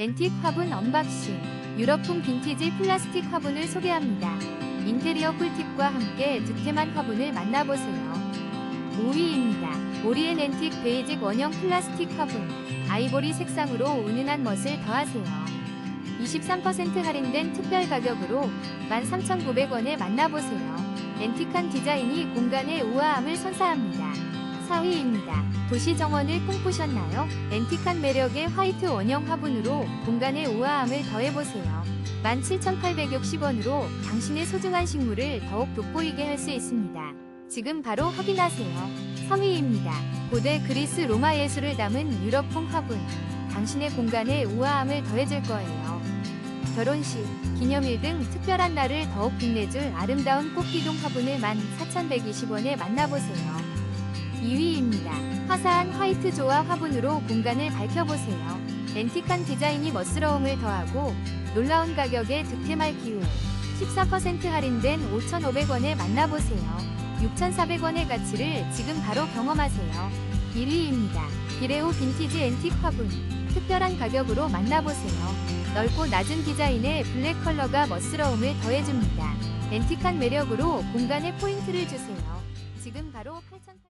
앤틱 화분 언박싱 유럽풍 빈티지 플라스틱 화분을 소개합니다. 인테리어 꿀팁과 함께 득템한 화분을 만나보세요. 5위입니다. 오리엔 앤틱 베이직 원형 플라스틱 화분 아이보리 색상으로 은은한 멋을 더하세요. 23% 할인된 특별 가격으로 13,900원에 만나보세요. 앤틱한 디자인이 공간의 우아함을 선사합니다. 4위입니다. 도시 정원을 꿈꾸셨나요? 앤틱한 매력의 화이트 원형 화분으로 공간의 우아함을 더해보세요. 17,860원으로 당신의 소중한 식물을 더욱 돋보이게 할 수 있습니다. 지금 바로 확인하세요. 3위입니다. 고대 그리스 로마 예술을 담은 유럽풍 화분. 당신의 공간에 우아함을 더해줄 거예요. 결혼식, 기념일 등 특별한 날을 더욱 빛내줄 아름다운 꽃기둥 화분을 14,120원에 만나보세요. 2위입니다. 화사한 화이트 조화 화분으로 공간을 밝혀보세요. 앤틱한 디자인이 멋스러움을 더하고 놀라운 가격에 득템할 기회. 14% 할인된 5,500원에 만나보세요. 6,400원의 가치를 지금 바로 경험하세요. 1위입니다. 비레오 빈티지 앤틱 화분. 특별한 가격으로 만나보세요. 넓고 낮은 디자인의 블랙 컬러가 멋스러움을 더해줍니다. 앤틱한 매력으로 공간에 포인트를 주세요. 지금 바로 8,000